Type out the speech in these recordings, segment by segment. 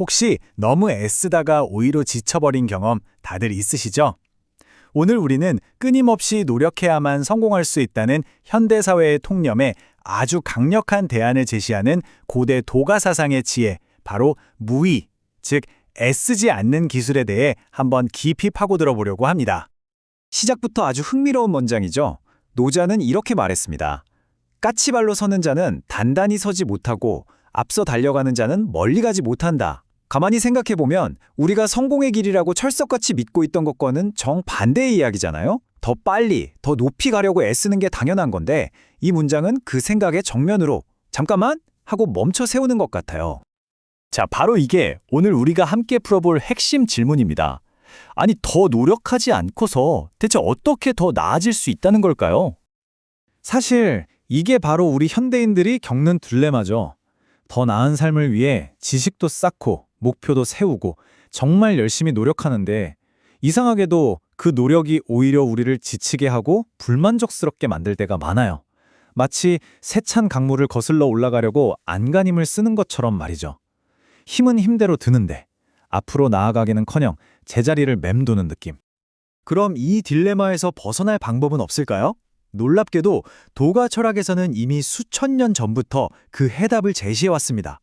혹시 너무 애쓰다가 오히려 지쳐버린 경험 다들 있으시죠? 오늘 우리는 끊임없이 노력해야만 성공할 수 있다는 현대사회의 통념에 아주 강력한 대안을 제시하는 고대 도가 사상의 지혜, 바로 무의, 즉 애쓰지 않는 기술에 대해 한번 깊이 파고들어 보려고 합니다. 시작부터 아주 흥미로운 문장이죠. 노자는 이렇게 말했습니다. 까치발로 서는 자는 단단히 서지 못하고 앞서 달려가는 자는 멀리 가지 못한다. 가만히 생각해보면 우리가 성공의 길이라고 철석같이 믿고 있던 것과는 정반대의 이야기잖아요? 더 빨리, 더 높이 가려고 애쓰는 게 당연한 건데 이 문장은 그 생각의 정면으로 잠깐만 하고 멈춰 세우는 것 같아요. 자, 바로 이게 오늘 우리가 함께 풀어볼 핵심 질문입니다. 아니, 더 노력하지 않고서 대체 어떻게 더 나아질 수 있다는 걸까요? 사실 이게 바로 우리 현대인들이 겪는 딜레마죠. 더 나은 삶을 위해 지식도 쌓고 목표도 세우고 정말 열심히 노력하는데 이상하게도 그 노력이 오히려 우리를 지치게 하고 불만족스럽게 만들 때가 많아요. 마치 세찬 강물을 거슬러 올라가려고 안간힘을 쓰는 것처럼 말이죠. 힘은 힘대로 드는데 앞으로 나아가기는커녕 제자리를 맴도는 느낌. 그럼 이 딜레마에서 벗어날 방법은 없을까요? 놀랍게도 도가 철학에서는 이미 수천 년 전부터 그 해답을 제시해 왔습니다.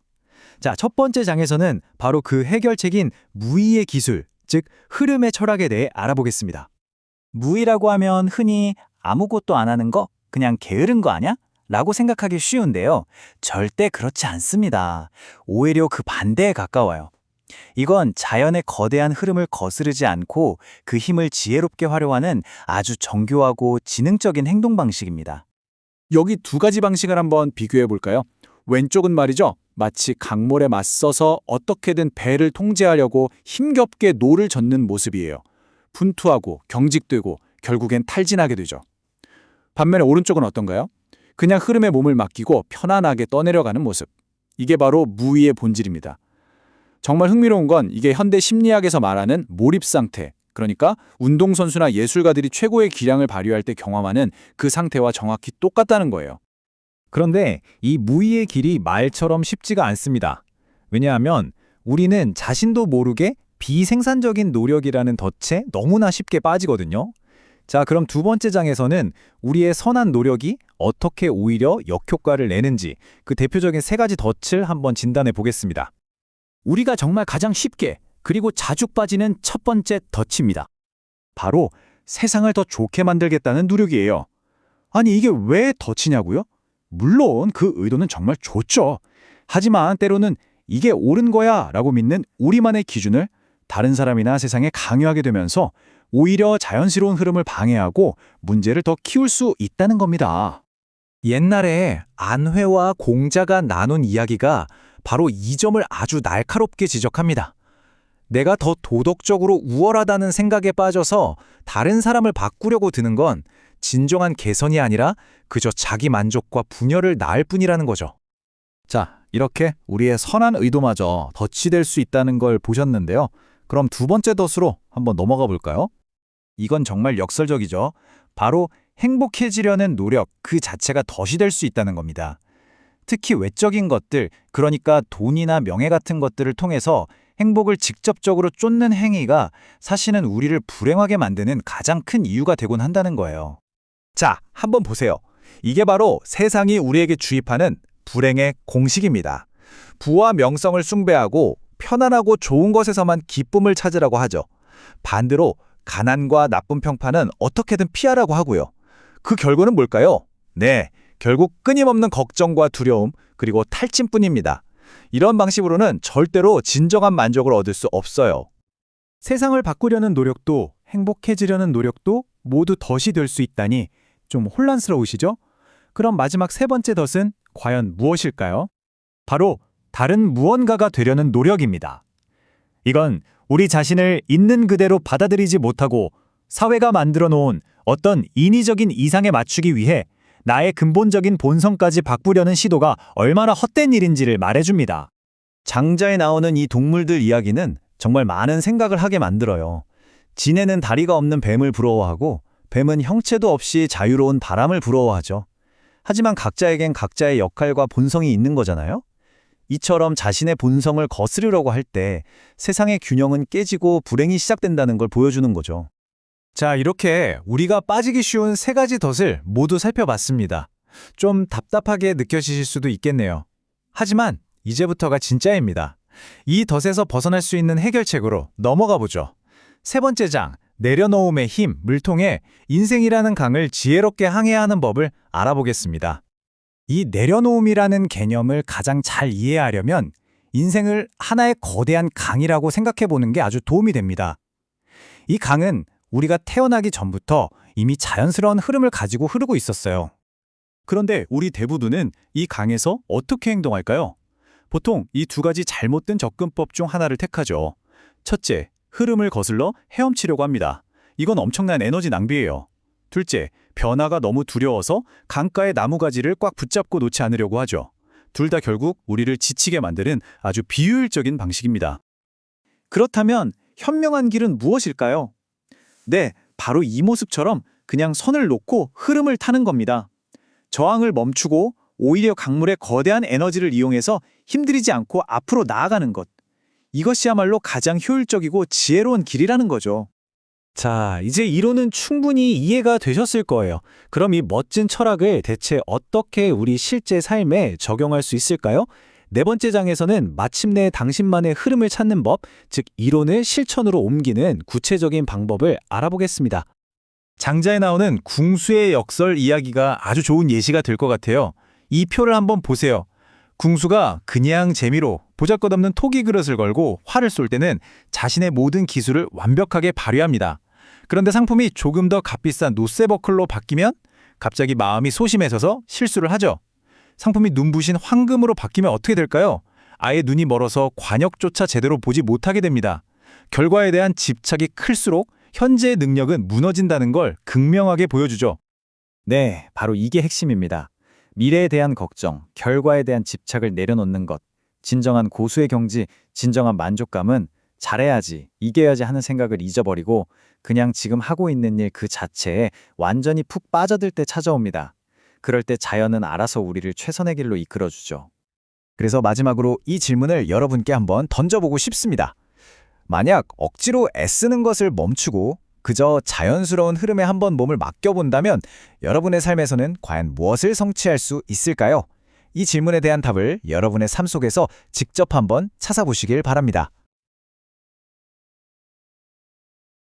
자, 첫 번째 장에서는 바로 그 해결책인 무의의 기술, 즉 흐름의 철학에 대해 알아보겠습니다. 무의라고 하면 흔히 아무것도 안 하는 거, 그냥 게으른 거 아냐? 라고 생각하기 쉬운데요. 절대 그렇지 않습니다. 오히려 그 반대에 가까워요. 이건 자연의 거대한 흐름을 거스르지 않고 그 힘을 지혜롭게 활용하는 아주 정교하고 지능적인 행동 방식입니다. 여기 두 가지 방식을 한번 비교해 볼까요? 왼쪽은 말이죠. 마치 강물에 맞서서 어떻게든 배를 통제하려고 힘겹게 노를 젓는 모습이에요. 분투하고 경직되고 결국엔 탈진하게 되죠. 반면에 오른쪽은 어떤가요? 그냥 흐름에 몸을 맡기고 편안하게 떠내려가는 모습. 이게 바로 무의의 본질입니다. 정말 흥미로운 건 이게 현대 심리학에서 말하는 몰입 상태, 그러니까 운동선수나 예술가들이 최고의 기량을 발휘할 때 경험하는 그 상태와 정확히 똑같다는 거예요. 그런데 이 무의의 길이 말처럼 쉽지가 않습니다. 왜냐하면 우리는 자신도 모르게 비생산적인 노력이라는 덫에 너무나 쉽게 빠지거든요. 자, 그럼 두 번째 장에서는 우리의 선한 노력이 어떻게 오히려 역효과를 내는지 그 대표적인 세 가지 덫을 한번 진단해 보겠습니다. 우리가 정말 가장 쉽게 그리고 자주 빠지는 첫 번째 덫입니다. 바로 세상을 더 좋게 만들겠다는 노력이에요. 아니 이게 왜 덫이냐고요? 물론 그 의도는 정말 좋죠. 하지만 때로는 이게 옳은 거야 라고 믿는 우리만의 기준을 다른 사람이나 세상에 강요하게 되면서 오히려 자연스러운 흐름을 방해하고 문제를 더 키울 수 있다는 겁니다. 옛날에 안회와 공자가 나눈 이야기가 바로 이 점을 아주 날카롭게 지적합니다. 내가 더 도덕적으로 우월하다는 생각에 빠져서 다른 사람을 바꾸려고 드는 건 진정한 개선이 아니라 그저 자기 만족과 분열을 낳을 뿐이라는 거죠. 자, 이렇게 우리의 선한 의도마저 덫이 될수 있다는 걸 보셨는데요. 그럼 두 번째 덫으로 한번 넘어가 볼까요? 이건 정말 역설적이죠. 바로 행복해지려는 노력 그 자체가 덫이 될 수 있다는 겁니다. 특히 외적인 것들, 그러니까 돈이나 명예 같은 것들을 통해서 행복을 직접적으로 쫓는 행위가 사실은 우리를 불행하게 만드는 가장 큰 이유가 되곤 한다는 거예요. 자, 한번 보세요. 이게 바로 세상이 우리에게 주입하는 불행의 공식입니다. 부와 명성을 숭배하고 편안하고 좋은 것에서만 기쁨을 찾으라고 하죠. 반대로 가난과 나쁜 평판은 어떻게든 피하라고 하고요. 그 결과는 뭘까요? 네, 결국 끊임없는 걱정과 두려움 그리고 탈진뿐입니다. 이런 방식으로는 절대로 진정한 만족을 얻을 수 없어요. 세상을 바꾸려는 노력도 행복해지려는 노력도 모두 덫이 될 수 있다니 좀 혼란스러우시죠? 그럼 마지막 세 번째 덫은 과연 무엇일까요? 바로 다른 무언가가 되려는 노력입니다. 이건 우리 자신을 있는 그대로 받아들이지 못하고 사회가 만들어 놓은 어떤 인위적인 이상에 맞추기 위해 나의 근본적인 본성까지 바꾸려는 시도가 얼마나 헛된 일인지를 말해줍니다. 장자에 나오는 이 동물들 이야기는 정말 많은 생각을 하게 만들어요. 지네는 다리가 없는 뱀을 부러워하고 뱀은 형체도 없이 자유로운 바람을 부러워하죠. 하지만 각자에겐 각자의 역할과 본성이 있는 거잖아요. 이처럼 자신의 본성을 거스르려고 할 때 세상의 균형은 깨지고 불행이 시작된다는 걸 보여주는 거죠. 자, 이렇게 우리가 빠지기 쉬운 세 가지 덫을 모두 살펴봤습니다. 좀 답답하게 느껴지실 수도 있겠네요. 하지만 이제부터가 진짜입니다. 이 덫에서 벗어날 수 있는 해결책으로 넘어가 보죠. 세 번째 장, 내려놓음의 힘을 통해 인생이라는 강을 지혜롭게 항해야 하는 법을 알아보겠습니다. 이 내려놓음이라는 개념을 가장 잘 이해하려면 인생을 하나의 거대한 강이라고 생각해 보는 게 아주 도움이 됩니다. 이 강은 우리가 태어나기 전부터 이미 자연스러운 흐름을 가지고 흐르고 있었어요. 그런데 우리 대부분은 이 강에서 어떻게 행동할까요? 보통 이 두 가지 잘못된 접근법 중 하나를 택하죠. 첫째, 흐름을 거슬러 헤엄치려고 합니다. 이건 엄청난 에너지 낭비예요. 둘째, 변화가 너무 두려워서 강가의 나무가지를 꽉 붙잡고 놓지 않으려고 하죠. 둘 다 결국 우리를 지치게 만드는 아주 비효율적인 방식입니다. 그렇다면 현명한 길은 무엇일까요? 네, 바로 이 모습처럼 그냥 선을 놓고 흐름을 타는 겁니다. 저항을 멈추고 오히려 강물의 거대한 에너지를 이용해서 힘들이지 않고 앞으로 나아가는 것. 이것이야말로 가장 효율적이고 지혜로운 길이라는 거죠. 자, 이제 이론은 충분히 이해가 되셨을 거예요. 그럼 이 멋진 철학을 대체 어떻게 우리 실제 삶에 적용할 수 있을까요? 네 번째 장에서는 마침내 당신만의 흐름을 찾는 법, 즉 이론을 실천으로 옮기는 구체적인 방법을 알아보겠습니다. 장자에 나오는 궁수의 역설 이야기가 아주 좋은 예시가 될 것 같아요. 이 표를 한번 보세요. 궁수가 그냥 재미로 보잘것없는 토기 그릇을 걸고 활을 쏠 때는 자신의 모든 기술을 완벽하게 발휘합니다. 그런데 상품이 조금 더 값비싼 노세버클로 바뀌면 갑자기 마음이 소심해져서 실수를 하죠. 상품이 눈부신 황금으로 바뀌면 어떻게 될까요? 아예 눈이 멀어서 관역조차 제대로 보지 못하게 됩니다. 결과에 대한 집착이 클수록 현재의 능력은 무너진다는 걸 극명하게 보여주죠. 네, 바로 이게 핵심입니다. 미래에 대한 걱정, 결과에 대한 집착을 내려놓는 것. 진정한 고수의 경지, 진정한 만족감은 잘해야지, 이겨야지 하는 생각을 잊어버리고 그냥 지금 하고 있는 일 그 자체에 완전히 푹 빠져들 때 찾아옵니다. 그럴 때 자연은 알아서 우리를 최선의 길로 이끌어주죠. 그래서 마지막으로 이 질문을 여러분께 한번 던져보고 싶습니다. 만약 억지로 애쓰는 것을 멈추고 그저 자연스러운 흐름에 한번 몸을 맡겨본다면 여러분의 삶에서는 과연 무엇을 성취할 수 있을까요? 이 질문에 대한 답을 여러분의 삶 속에서 직접 한번 찾아보시길 바랍니다.